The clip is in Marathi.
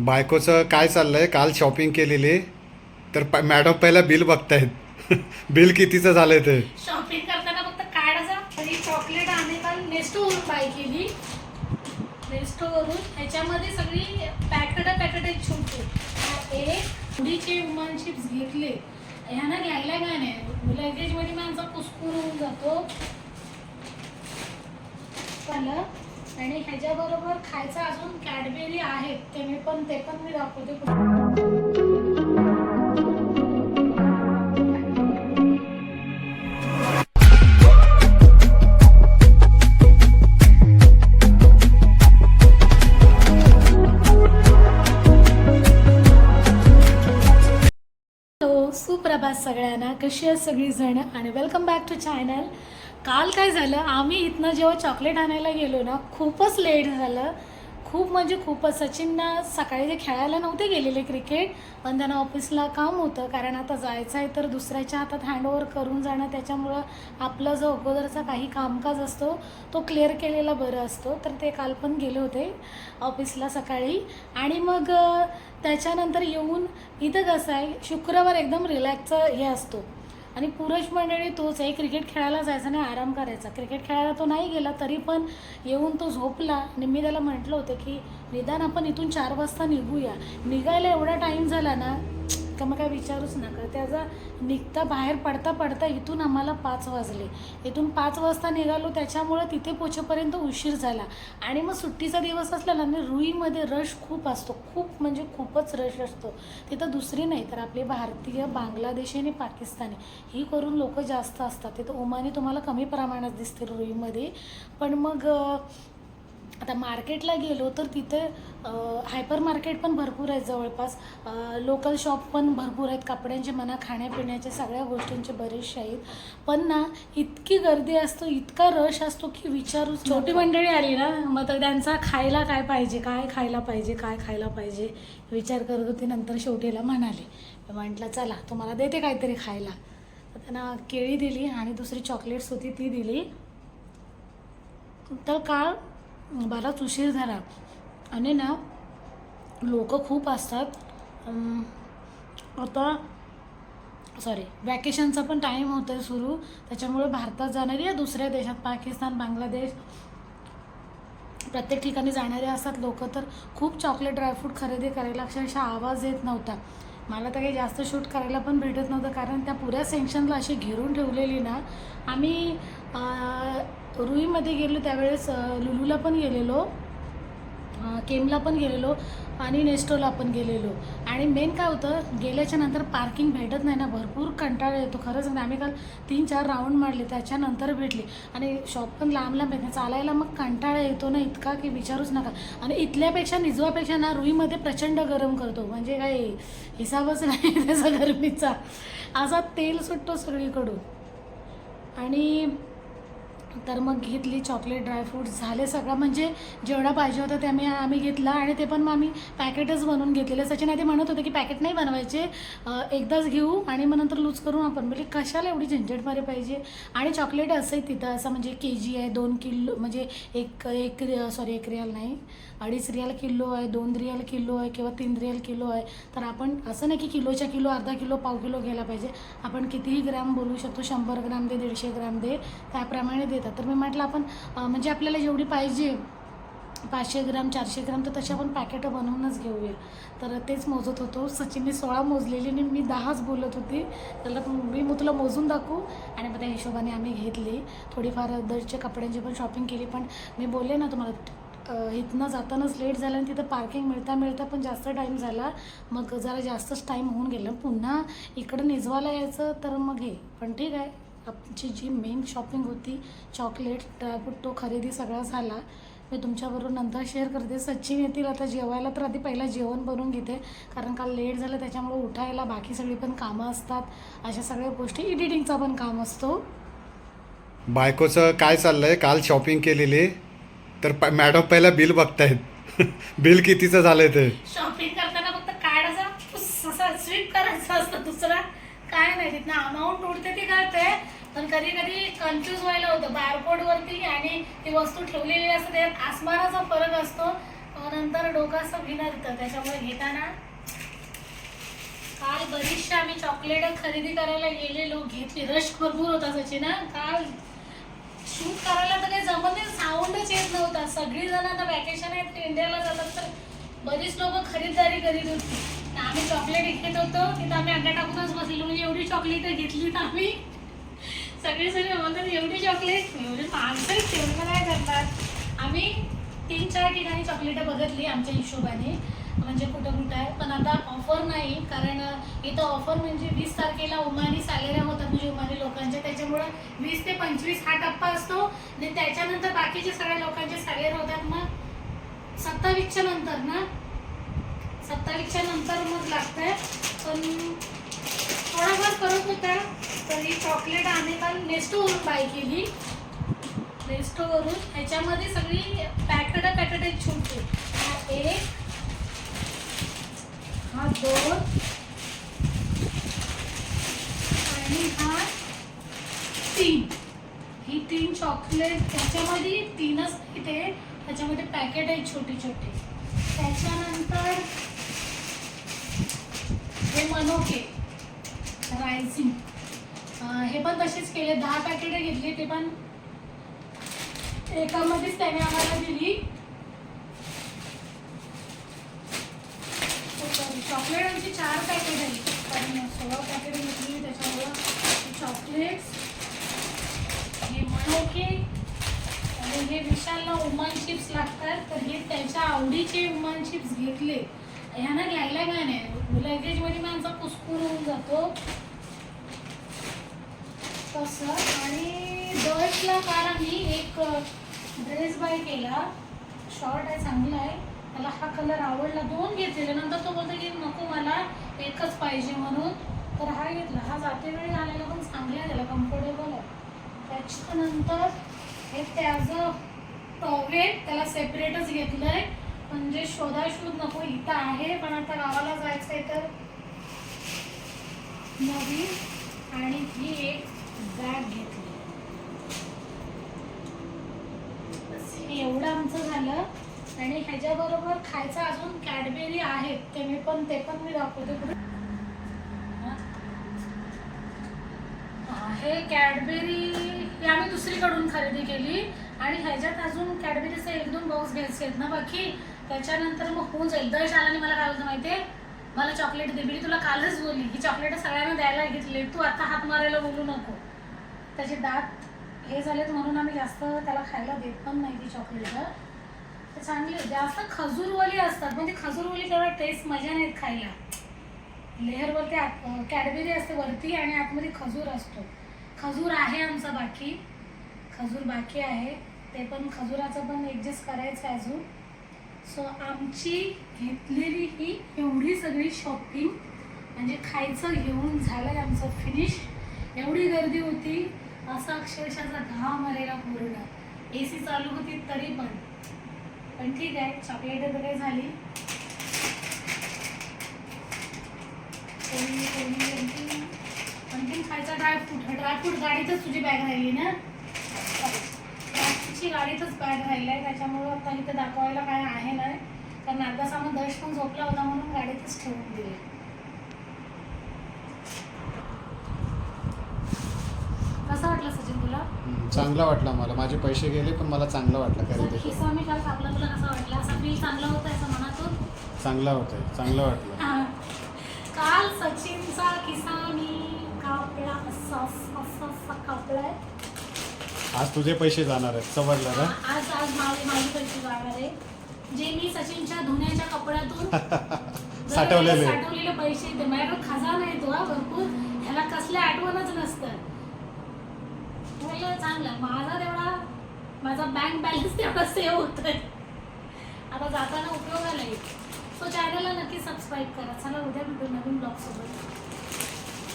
बायकोचं काय चाललं आहे काल शॉपिंग केलेली. तर प- मॅडम पहिला बिल बघतायत. बिल कितीचं झालंय ते? शॉपिंग करताना फक्त कार्डचा आणि चॉकलेट आम्ही काल नेस्टोवरून बाय केली. नेस्टोवरून ह्याच्यामध्ये सगळी पॅकेट पॅकेट आहेत छोटे. एक पुडीचे वुमन चिप्स घेतले. ह्यांना घ्यायला काय नाही? लगेजमध्ये माझा कुसकुर होऊन जातो. झालं आणि ह्याच्याबरोबर खायचं अजून कॅडबेरी आहेत ते मी पण ते पण मी दाखवते सुप्रभात सगळ्यांना. कशी आहे सगळीजण? आणि वेलकम बॅक टू चॅनल काल काय झालं आम्ही इथनं जेव्हा चॉकलेट आणायला गेलो ना खूपच लेट झालं. खूप म्हणजे खूपच. सचिनना सकाळी ते खेळायला नव्हते गेलेले क्रिकेट पण त्यांना ऑफिसला काम होतं कारण आता जायचं आहे तर दुसऱ्याच्या हातात हँडओव्हर करून जाणं त्याच्यामुळं आपला जो अगोदरचा काही कामकाज असतो तो क्लिअर केलेला बरं असतो. तर ते काल पण गेले होते ऑफिसला सकाळी. आणि मग त्याच्यानंतर येऊन इथं कसं आहे शुक्रवार एकदम रिलॅक्सचा हे असतो. आणि पुरुष मंडळी तोच आहे क्रिकेट खेळायला जायचा नाही आराम करायचा. क्रिकेट खेळायला तो नाही गेला तरी पण येऊन तो झोपला. आणि मी त्याला म्हटलं होतं की निदान आपण इथून चार वाजता निघूया. निघायला एवढा टाईम झाला ना का मग काय विचारूच नका. त्याचा निघता बाहेर पडता पडता इथून आम्हाला पाच वाजले. इथून पाच वाजता निघालो त्याच्यामुळं तिथे पोचेपर्यंत उशीर झाला. आणि मग सुट्टीचा दिवस असलेला ना रुईमध्ये रश खूप असतो. खूप म्हणजे खूपच रश असतो. तिथं दुसरी नाही तर आपली भारतीय बांगलादेशी आणि पाकिस्तानी ही करून लोक जास्त असतात. तिथं ओमानी तुम्हाला कमी प्रमाणात दिसते रुईमध्ये. पण मग आता मार्केटला गेलो तर तिथे हायपर मार्केट पण भरपूर आहेत जवळपास. लोकल शॉप पण भरपूर आहेत. कपड्यांचे म्हणा खाण्यापिण्याचे सगळ्या गोष्टींचे बरेचसे आहेत. पण ना इतकी गर्दी असतो इतका रश असतो की विचारू छोटी मंडळी आली ना मग तर त्यांचा खायला काय पाहिजे काय खायला पाहिजे काय खायला पाहिजे विचार करत होती. नंतर शेवटीला म्हणाले. म्हटलं चला तुम्हाला देते काहीतरी खायला. तर त्यांना केळी दिली आणि दुसरी चॉकलेट्स होती ती दिली. तर काळ बराच उशीर झाला. आणि ना लोक खूप असतात. आता सॉरी वॅकेशनचा पण टाईम होतो आहे सुरू. त्याच्यामुळे भारतात जाणारी या दुसऱ्या देशात पाकिस्तान बांगलादेश. प्रत्येक ठिकाणी जाणारे असतात लोक तर खूप चॉकलेट ड्रायफ्रूट खरेदी करायला अक्षरशः आवाज येत नव्हता. मला तर काही जास्त शूट करायला पण भेटत नव्हतं कारण त्या पुऱ्या सेक्शनला अशी घेरून ठेवलेली ना आम्ही रुईमध्ये गेलो त्यावेळेस लुलूला पण गेलेलो. केमला पण गेलेलो आणि नेस्टोला पण गेलेलो. आणि मेन काय होतं गेल्याच्यानंतर पार्किंग भेटत नाही ना भरपूर कंटाळा येतो. खरंच नाही आम्ही काल तीन चार राऊंड मारले त्याच्यानंतर भेटली. आणि शॉप पण लांब लांब येत चालायला मग कंटाळा येतो ना इतका की विचारूच नका. आणि इथल्यापेक्षा निजवापेक्षा ना रुईमध्ये प्रचंड गरम करतो. म्हणजे काय हिसाबच नाही त्याचा गरमीचा. असा तेल सुटतो सगळीकडून. आणि तर मग घेतली चॉकलेट ड्रायफ्रूट्स झाले सगळं. म्हणजे जेवढा पाहिजे होता ते आम्ही आम्ही घेतला आणि ते पण मग आम्ही पॅकेटच बनवून घेतलेले. सचिन आधी म्हणत होते की पॅकेट नाही बनवायचे. एकदाच घेऊ आणि मग नंतर लूज करून आपण. म्हणजे कशाला एवढी झंझटमारी पाहिजे? आणि चॉकलेट असं आहे तिथं असं म्हणजे के जी आहे दोन किलो म्हणजे एक एक सॉरी एक रियाल नाही. अडीच रियाल किलो आहे दोन रियाल किलो आहे किंवा तीन रियाल किलो आहे. तर आपण असं नाही की किलोच्या किलो अर्धा किलो पाव किलो घ्यायला पाहिजे. आपण कितीही ग्रॅम बोलू शकतो शंभर ग्राम दे दीडशे ग्राम दे. त्याप्रमाणे येतात तर मी म्हटलं आपण म्हणजे आपल्याला जेवढी पाहिजे पाचशे ग्राम चारशे ग्राम तर तसे आपण पॅकेटं बनवूनच घेऊया. तर तेच मोजत होतो. सचिनने सोळा मोजलेली आणि मी दहाच बोलत होती. त्याला मी मग तुला मोजून दाखवू. आणि मग त्या हिशोबाने आम्ही घेतली. थोडीफार दरच्या कपड्यांची पण शॉपिंग केली. पण मी बोलले ना तुम्हाला इथनं जातानाच लेट झालं आणि तिथं पार्किंग मिळता मिळता पण जास्त टाईम झाला. मग जरा जास्तच टाईम होऊन गेला. पुन्हा इकडं निजवायला यायचं तर मग हे. पण ठीक आहे. आमची जी मेन शॉपिंग होती चॉकलेट ड्रायफ्रूट तो खरेदी सगळा झाला. मी तुमच्याबरोबर नंतर शेअर करते. सचिन येतील आता जेवायला तर आधी पहिला जेवण बनवून घेते. कारण काल लेट झालं त्याच्यामुळे उठायला बाकी सगळी पण कामं असतात. अशा सगळ्या गोष्टी एडिटिंगचा पण काम असतो. बायकोचं काय चाललंय? काल शॉपिंग केलेली. तर प- मॅडम पहिला बिल बघतायत. बिल कितीचं झालंय ते? शॉपिंग करताना फक्त कार्डचा फुस असा स्वीप करायचा असतं दुसरा. काय नाही तिथनं अमाऊंट उडते ती कळते पण कधी कधी कन्फ्यूज व्हायला होतं. बारकोड वरती आणि ती वस्तू ठेवलेली असते त्यात आसमानाचा फरक असतो. नंतर डोकं असं भिनरतं. त्याच्यामुळे घेताना काल बरीचशा आम्ही चॉकलेट खरेदी करायला गेलेलो. घेतली. रश भरपूर होता सचिन ना काल शूट करायला तर काही जमत नाही. साऊंडच येत नव्हता. सगळी जण आता वॅकेशन आहेत. इंडियाला जातात तर बरीच लोक खरीददारी करीत होती. आम्ही चॉकलेट घेत होतो तिथं आम्ही अंड्या टाकूनच बसलेलो. म्हणजे एवढी चॉकलेट घेतली तर आम्ही. सगळे सगळे म्हणतात एवढी चॉकलेट म्हणजे माणसं आहेत तेवढं काय करतात आम्ही तीन चार ठिकाणी चॉकलेटं बघितली आमच्या हिशोबाने. म्हणजे कुठं कुठं आहे. पण आता ऑफर नाही कारण इथं ऑफर म्हणजे वीस तारखेला उमानी सॅलऱ्या होतात म्हणजे उमानी लोकांच्या त्याच्यामुळं वीस ते पंचवीस हा टप्पा असतो. आणि त्याच्यानंतर बाकीचे सगळ्या लोकांचे सॅलरी होतात मग सत्तावीसच्या नंतर ना? सत्तावीसच्या नंतर मग लागतंय. पण थोडाफार करत होता? तर ही चॉकलेट आम्ही पण नेस्टोवरून बाय केली. नेस्टोवरून ह्याच्यामध्ये सगळी पॅकेट पॅकेट एक छोटे. हा एक हा दोन आणि हा तीन. ही तीन चॉकलेट त्याच्यामध्ये तीनच इथे त्याच्यामध्ये पॅकेट आहेत छोटे छोटे त्याच्यानंतर अनोखे मनोके हे पण तसेच केले. दहा पॅकेट घेतली ते पण एकामध्येच त्याने आम्हाला दिली. चॉकलेट आमची चार पॅकेट आहेत कारण सोळा पॅकेट घेतली त्याच्यामुळं चॉकलेट्स हे मनोके आणि हे विशालला उमान चिप्स लागतात तर हे त्याच्या आवडीचे उमान चिप्स घेतले. ह्यांना घ्यायला काय नाही. लगेजमध्ये माणसा पुसपूर होऊन जातो. तसं. आणि डर्टला काल आम्ही एक ड्रेस बाय केला. शॉर्ट आहे चांगला आहे. त्याला हा कलर आवडला. दोन घेतलेले. नंतर तो बोलतो की नको मला एकच पाहिजे म्हणून. तर हा घेतला. हा जाते वेळ आलेला पण चांगला आहे. त्याला कम्फर्टेबल आहे. त्याच्यानंतर हे त्याचं टॉवेल त्याला सेपरेटच घेतलं आहे म्हणजे शोधाशोध नको इथं आहे पण आता गावाला जायचं आहे तर? नवीन आणि ही एक बॅग घेतली. बस एवढं आमचं झालं आणि ह्याच्याबरोबर खायचं अजून कॅडबेरी आहेत ते मी पण ते पण मी दाखवते हे. कॅडबेरी हे आम्ही दुसरीकडून खरेदी केली आणि ह्याच्यात अजून कॅडबेरीचे एक दोन बॉक्स घ्यायचे आहेत ना बाकी? त्याच्यानंतर मग होऊन जाईल. दर शालाने मला काय होतं माहितीये? मला चॉकलेट दे. मी तुला कालच बोलली. ही चॉकलेट सगळ्यांना द्यायला घेतले. तू आता हात मारायला बोलू नको. त्याचे दात हे झालेत म्हणून आम्ही जास्त त्याला खायला देत पण नाही ती चॉकलेट ते चांगली जास्त खजूरवाली असतात. म्हणजे खजूरवाली तेवढा टेस्ट मजा नाहीत खायला. लेअरवरती आत कॅडबेरी असते वरती आणि आतमध्ये खजूर असतो. खजूर आहे आमचा बाकी. खजूर बाकी आहे. ते पण खजुराचं पण ॲडजस्ट करायचं आहे अजून. सो आमची घेतलेली ही एवढी सगळी शॉपिंग म्हणजे खायचं घेऊन झालंय आमचं फिनिश एवढी गर्दी होती असं अक्षरशःचा घाम आलेला पूर्ण. ए सी चालू होती तरी पण. पण ठीक आहे चॉकलेट वगैरे झाली. आणखीन आणखीन खायचा ड्रायफ्रूट ड्रायफ्रूट गाडीतच तुझी बॅग राहिली ना? ड्रायफ्रूटची गाडीतच बॅग राहिली आहे त्याच्यामुळं आता इथं दाखवायला काय आहे नाही कारण अर्धा सामान दर्श पण झोपला होता म्हणून गाडीतच ठेवून दिले. कसं वाटलं सचिन तुला? चांगला वाटला मला. माझे पैसे गेले पण मला चांगला वाटला खरेदी किस्सा मी काल कापला तुला कसा वाटला. असा फील चांगला होता असं मनातून? चांगला होता चांगला वाटलं. हा. काल सचिनचा किस्सा मी कापला असा असा असा कापलाय. आज तुझे पैसे जाणार आहेत. समजलं ना? आज आज माझे माझे पैसे जाणार आहे जे मी सचिनच्या धुण्याच्या कपड्यातून साठवलेले. साठवलेले पैसे ते माझ्याकडे खजाना येतो हा भरपूर. ह्याला कसले आठवणच नसतं म्हणलं चांगलं. माझा तेवढा माझा बँक बॅलन्स तेवढा सेव्ह होतोय. आता जाताना उपयोगाला येईल. सो चॅनलला नक्की सबस्क्राईब करा. चला उद्या भेटू नवीन ब्लॉग सोबत.